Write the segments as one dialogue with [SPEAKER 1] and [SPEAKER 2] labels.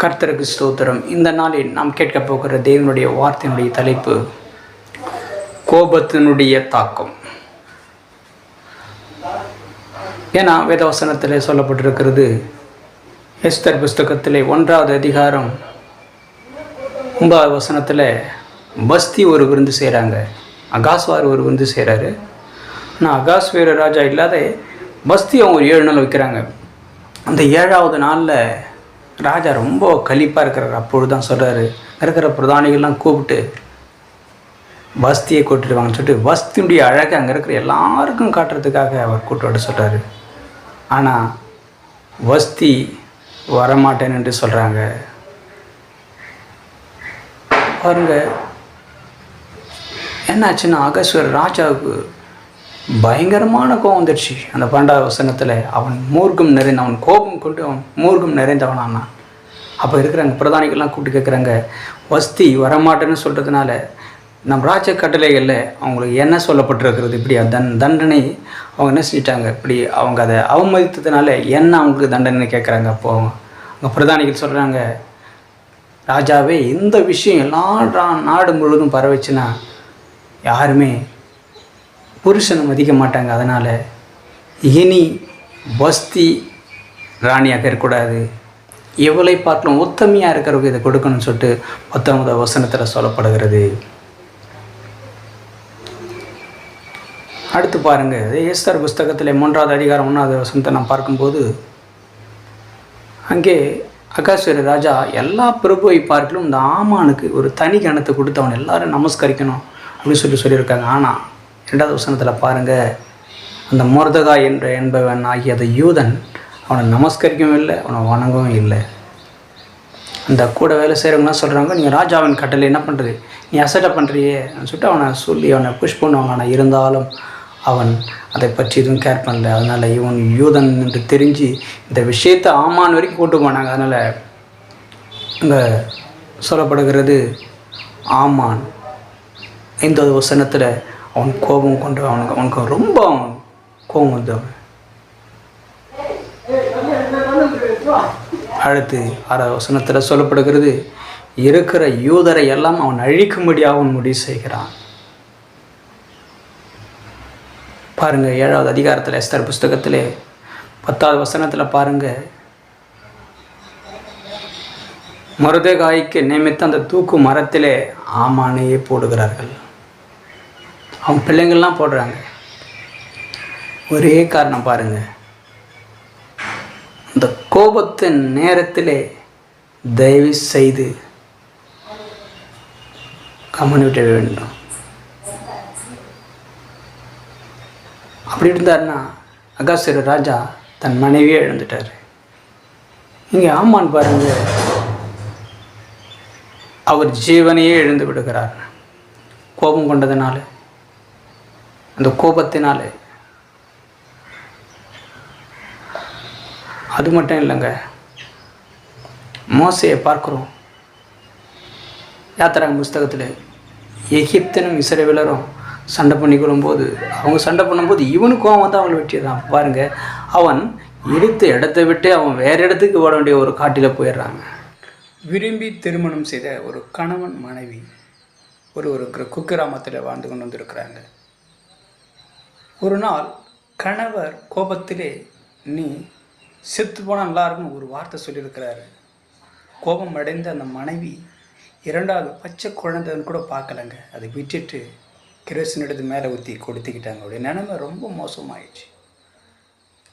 [SPEAKER 1] கர்த்தருக்கு ஸ்தோத்திரம். இந்த நாளில் நாம் கேட்க போகிற தேவனுடைய வார்த்தையினுடைய தலைப்பு கோபத்தினுடைய தாக்கம். ஏன்னா வேதவசனத்தில் சொல்லப்பட்டிருக்கிறது எஸ்தர் புஸ்தகத்திலே ஒன்றாவது அதிகாரம் ஒன்பதாவது வசனத்தில் பஸ்தி ஒரு விருந்து செய்கிறாங்க அகாஸ்வார் ஒரு விருந்து செய்கிறாரு ஆனால் அகாஸ்வேர ராஜா இல்லாத பஸ்தி அவங்க ஒரு ஏழு நாள் வைக்கிறாங்க. அந்த ஏழாவது நாளில் ராஜா ரொம்ப கலிப்பாக இருக்கிறார். அப்பொழுது தான் சொல்கிறாரு இருக்கிற பிரதானிகள்லாம் கூப்பிட்டு வஸ்தியை கூட்டிடுவாங்கன்னு சொல்லிட்டு வஸ்தியுடைய அழகை அங்கே இருக்கிற எல்லாருக்கும் காட்டுறதுக்காக அவர் கூட்டோட சொல்கிறாரு ஆனால் வஸ்தி வரமாட்டேன் என்று சொல்கிறாங்க பாருங்க என்னாச்சுன்னா அகஸ்வர் ராஜாவுக்கு பயங்கரமான கோபம் வந்துடுச்சு. அந்த பன்னெண்டாவது வசனத்தில் அவன் மூர்க்கம் நிறைந்த அவன் கோபம் கொண்டு அவன் மூர்க்கம் நிறைந்தவனானான் அப்போ இருக்கிறாங்க பிரதானிகள்லாம் கூப்பிட்டு கேட்குறாங்க வஸ்தி வரமாட்டேன்னு சொல்கிறதுனால நம் ராஜ கட்டளைகளில் அவங்களுக்கு என்ன சொல்லப்பட்டிருக்கிறது? இப்படி தன் தண்டனை அவங்க என்ன செஞ்சிட்டாங்க? இப்படி அவங்க அதை அவமதித்ததுனால என்ன அவங்களுக்கு தண்டனை கேட்குறாங்க அப்போ அவங்க. பிரதானிகள் சொல்கிறாங்க ராஜாவே இந்த விஷயம் எல்லா நாடு முழுவதும் பரவச்சுன்னா யாருமே புருஷனை மதிக்க மாட்டாங்க அதனால் இனி பஸ்தி ராணியாக இருக்கக்கூடாது. எவளை பார்க்கலாம் உத்தமையாக இருக்கிறவங்க இதை கொடுக்கணும்னு சொல்லிட்டு பத்தொன்பது வசனத்தில் சொல்லப்படுகிறது. அடுத்து பாருங்கள் ஏஸ்தர் புஸ்தகத்தில் மூன்றாவது அதிகாரம் ஒன்றாவது வசனத்தை நான் பார்க்கும்போது அங்கே அகாஸ்வரி ராஜா எல்லா பிரபுவை பார்க்கலும் இந்த ஆமானுக்கு ஒரு தனி கணத்தை கொடுத்து அவன் எல்லாரும் நமஸ்கரிக்கணும் அப்படின்னு சொல்லி சொல்லியிருக்காங்க. ஆனால் ரெண்டாவது வசனத்தில் பாருங்கள் அந்த மோர்தகா என்ற என்பவன் ஆகிய அந்த யூதன் அவனை நமஸ்கரிக்கவும் இல்லை அவனை வணங்கவும் இல்லை. அந்த கூட வேலை செய்கிறவங்களாம் சொல்கிறாங்க நீங்கள் ராஜாவின் கட்டளை என்ன பண்ணுறது நீ அசட்டை பண்ணுறியே சொல்லிட்டு அவனை சொல்லி அவனை புஷ் பண்ணுவாங்க. ஆனால் இருந்தாலும் அவன் அதை பற்றி எதுவும் கேர் பண்ணல. அதனால் இவன் யூதன் என்று தெரிஞ்சு இந்த விஷயத்தை ஆமான் வரைக்கும் கூட்டு போனாங்க. அதனால் இங்கே சொல்லப்படுகிறது ஆமான். ஐந்தாவது வசனத்தில் அவன் கோபம் கொண்டு அவனுக்கு அவனுக்கு ரொம்ப அவன் கோபம் வந்து அவன். அடுத்து ஆறாவது வசனத்தில் சொல்லப்படுகிறது இருக்கிற யூதரை எல்லாம் அவன் அழிக்கும்படியாக அவன் முடிவு செய்கிறான். பாருங்கள் ஏழாவது அதிகாரத்தில் எஸ்தர் புஸ்தகத்திலே பத்தாவது வசனத்தில் பாருங்கள் மருதகாய்க்கு நியமித்த அந்த தூக்கு மரத்திலே ஆமானையே போடுகிறார்கள். அவங்க பிள்ளைங்கள்லாம் போடுறாங்க. ஒரே காரணம் பாருங்க. இந்த கோபத்தின் நேரத்திலே தயவு செய்து கவனிவிட வேண்டும். அப்படி இருந்தாருன்னா அகாசுர ராஜா தன் மனைவியே இழந்துட்டார். இங்கே ஆமான் பாருங்க. அவர் ஜீவனையே இழந்து விடுகிறார். கோபம் கொண்டதுனால. அந்த கோபத்தினால. அது மட்டும் இல்லைங்க. மோசையை பார்க்குறோம். யாத்திராங்க புஸ்தகத்தில் எகிப்தனும் இசைவிலரும் சண்டை பண்ணிக்கொள்ளும் போது அவங்க சண்டை பண்ணும்போது இவனு கோவம் வந்து அவளை வெட்டிடுறான் பாருங்கள் அவன் எடுத்த இடத்த விட்டு அவன் வேறு இடத்துக்கு ஓட வேண்டிய ஒரு காட்டில் போயிடுறாங்க. விரும்பி திருமணம் செய்த ஒரு கணவன் மனைவி ஒரு ஒரு குக்கிராமத்தில் வாழ்ந்து கொண்டு வந்திருக்கிறாங்க. ஒரு நாள் கணவர் கோபத்திலே நீ செத்து போனால் நல்லா ஒரு வார்த்தை சொல்லியிருக்கிறாரு. கோபம் அடைந்த அந்த மனைவி இரண்டாவது பச்சை குழந்தைன்னு கூட பார்க்கலங்க. அதை விட்டுட்டு கிரேசன் எடுத்து மேலே ஊற்றி கொடுத்துக்கிட்டாங்க. அப்படி நிலைமை ரொம்ப மோசமாயிடுச்சு.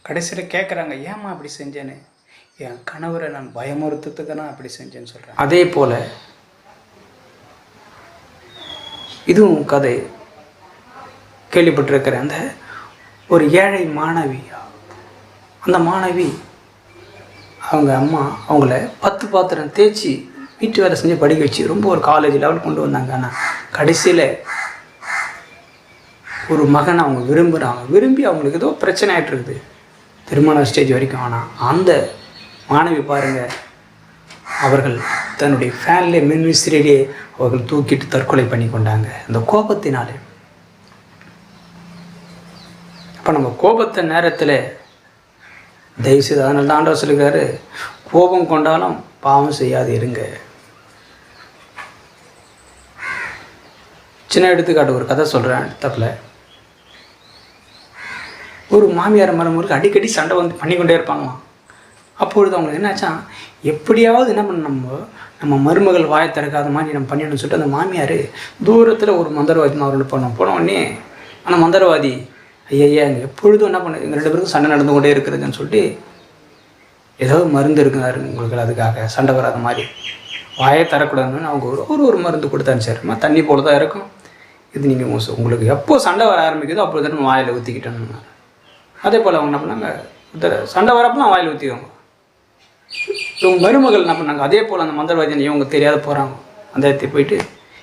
[SPEAKER 1] கடைசியில் கேட்குறாங்க ஏம்மா அப்படி செஞ்சேன்னு? என் கணவரை நான் பயமுறுத்துறதுக்கு நான் அப்படி செஞ்சேன்னு சொல்கிறேன் அதே போல் இதுவும் கதை. கேள்விப்பட்டிருக்கிறேன் அந்த ஒரு ஏழை மாணவி. அந்த மாணவி அவங்க அம்மா அவங்கள பத்து பாத்திரம் தேய்ச்சி வீட்டு வேலை செஞ்சு படிக்க வச்சு ரொம்ப ஒரு காலேஜ் லெவல் கொண்டு வந்தாங்க. ஆனால் கடைசியில் ஒரு மகனை அவங்க விரும்புகிறாங்க விரும்பி அவங்களுக்கு ஏதோ பிரச்சனை ஆயிட்டு இருக்குது திருமண ஸ்டேஜ் வரைக்கும். ஆனால் அந்த மாணவி பாருங்கள் அவர்கள் தன்னுடைய ஃபேன்லே மின்விசிறியிலேயே அவர்கள் தூக்கிட்டு தற்கொலை பண்ணி கொண்டாங்க. அந்த கோபத்தினாலே. இப்போ நம்ம கோபத்தை நேரத்தில் தயவுசெய்து அதனால தான் ஆண்டவர் சொல்லுகிறாரு கோபம் கொண்டாலும் பாவம் செய்யாது இருங்க. சின்ன எடுத்துக்காட்டு ஒரு கதை சொல்கிறேன் தப்பில் ஒரு மாமியார் மருமகளுக்கு அடிக்கடி சண்டை வந்து பண்ணிக்கொண்டே இருப்பாங்களாம். அப்பொழுது அவங்களுக்கு என்னாச்சா எப்படியாவது என்ன பண்ண நம்ம? நம்ம மருமகள் வாயை திறக்காத மாதிரி நம்ம பண்ணிடணும்னு சொல்லிட்டு அந்த மாமியார் தூரத்தில் ஒரு மந்திரவாதி அவர்கள் பண்ணோம். போன உடனே ஆனால் மந்திரவாதி ஐயா எப்பொழுதும் என்ன பண்ண எங்கள் ரெண்டு பேருக்கும் சண்டை நடந்து கொண்டே இருக்கிறதுன்னு சொல்லிட்டு ஏதாவது மருந்து இருக்குதாரு உங்களுக்கு அதுக்காக சண்டை வராத மாதிரி. வாயை தரக்கூடாதுன்னு அவங்க ஒரு ஒரு ஒரு மருந்து கொடுத்து அனுப்பிச்சாருமா தண்ணி போல தான் இருக்கும். இது நீங்கள் உங்களுக்கு எப்போ சண்டை வர ஆரம்பிக்குதோ அப்போ தான் வாயில் ஊற்றிக்கிட்டோன்னு அதே போல் அவங்க என்ன பண்ணாங்க சண்டை வரப்போ வாயில் ஊற்றிக்கோங்க இவங்க மருமகள் என்ன பண்ணாங்க அதே போல் அந்த மந்திரவாதியை இவங்க தெரியாத போகிறாங்க அந்த இடத்துக்கு போயிட்டு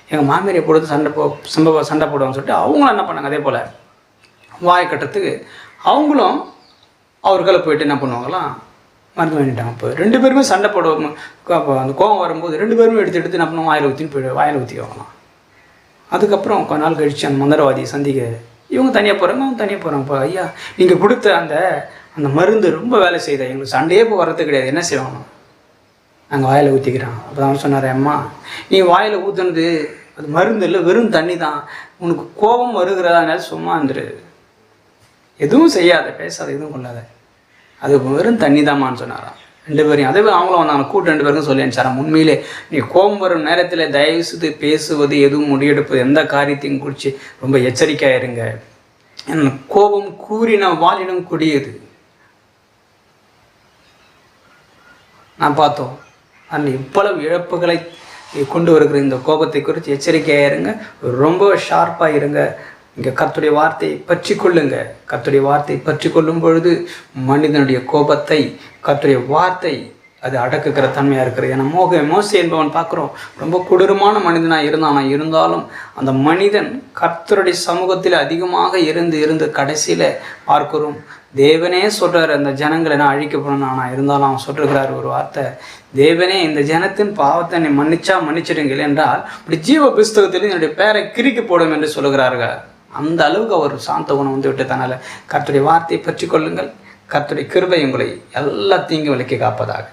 [SPEAKER 1] எங்கள் மாமியாரை எப்பொழுது சண்டை போ சம்பவ சண்டை போடுவாங்கன்னு சொல்லிட்டு அவங்களும் என்ன பண்ணாங்க அதே போல் வாயை கட்டுறதுக்கு அவங்களும் அவர்களை போயிட்டு என்ன பண்ணுவாங்களாம் மருந்து வாங்கிட்டாங்க. இப்போ ரெண்டு பேருமே சண்டை போடுவோம் அப்போ அந்த கோவம் வரும்போது ரெண்டு பேருமே எடுத்து எடுத்து என்ன பண்ணுவோம் வாயில் ஊற்றின்னு போய் வாயில் ஊற்றி வாங்கலாம் அதுக்கப்புறம் கொஞ்ச நாள் கழிச்சு அந்த மந்திரவாதியை சந்திக்க இவங்க தனியாக போகிறாங்க அவங்க தனியாக போகிறாங்க இப்போ ஐயா நீங்கள் கொடுத்த அந்த அந்த மருந்து ரொம்ப வேலை செய்த எங்களுக்கு சண்டையே இப்போ வர்றது கிடையாது. என்ன செய்வாங்க? நாங்கள் வாயில் ஊற்றிக்கிறோம் அப்போ தான் சொன்னார் அம்மா நீ வாயில் ஊற்றுனது அது மருந்து இல்லை. வெறும் தண்ணி தான். உனக்கு கோபம் வருகிறதா? சும்மா இருந்துரு. எதுவும் செய்யாத பேசாத எதுவும் கொள்ளாத அது வெறும் தண்ணி தான்மான்னு சொன்னாராம். ரெண்டு பேரையும் அதே அவங்களும் வந்தாங்க. கூட்டு ரெண்டு பேருக்கும் சொல்லி அனுப்பிச்சாராம். உண்மையிலே நீ கோபம் வரும் நேரத்தில் தயவு செய்து பேசுவது எதுவும் முடிவெடுப்பது எந்த காரியத்தையும் குறித்து ரொம்ப எச்சரிக்கையாக இருங்க. கோபம் கூறின வாலிடம் கொடியது. நான் பார்த்தோம். அந்த இவ்வளவு இழப்புகளை கொண்டு வருகிற இந்த கோபத்தை குறித்து எச்சரிக்கையாக இருங்க. ரொம்ப ஷார்ப்பாக இருங்க. இங்கே கத்துடைய வார்த்தையை பற்றி கொள்ளுங்க. கத்துடைய வார்த்தை பற்றி கொள்ளும் பொழுது மனிதனுடைய கோபத்தை கத்துடைய வார்த்தை அது அடக்குகிற தன்மையாக இருக்கிறது. ஏன்னா மோக மோசி என்பவன் பார்க்குறோம் ரொம்ப கொடூரமான மனிதனாக இருந்தான். ஆனால் இருந்தாலும் அந்த மனிதன் கர்த்தருடைய சமூகத்தில் அதிகமாக இருந்து இருந்து கடைசியில் பார்க்கிறோம் தேவனே சொல்கிறார் அந்த ஜனங்களை நான் அழிக்கப்படணும் ஆனால் இருந்தாலும் அவன் சொல்லிருக்கிறார் ஒரு வார்த்தை தேவனே இந்த ஜனத்தின் பாவத்தை என்னை மன்னிச்சா மன்னிச்சிடுங்கள் என்றால் இப்படி ஜீவ புஸ்தகத்தில் என்னுடைய பேரை கிறுக்கி போடும் என்று சொல்லுகிறார்கள். அந்த அளவுக்கு அவர் சாந்த குணம் வந்து விட்டதனால கர்த்துடைய வார்த்தையை பற்றி கொள்ளுங்கள் கர்த்துடைய கிருபை உங்களை எல்லா தீங்கு விலக்கி காப்பதாக.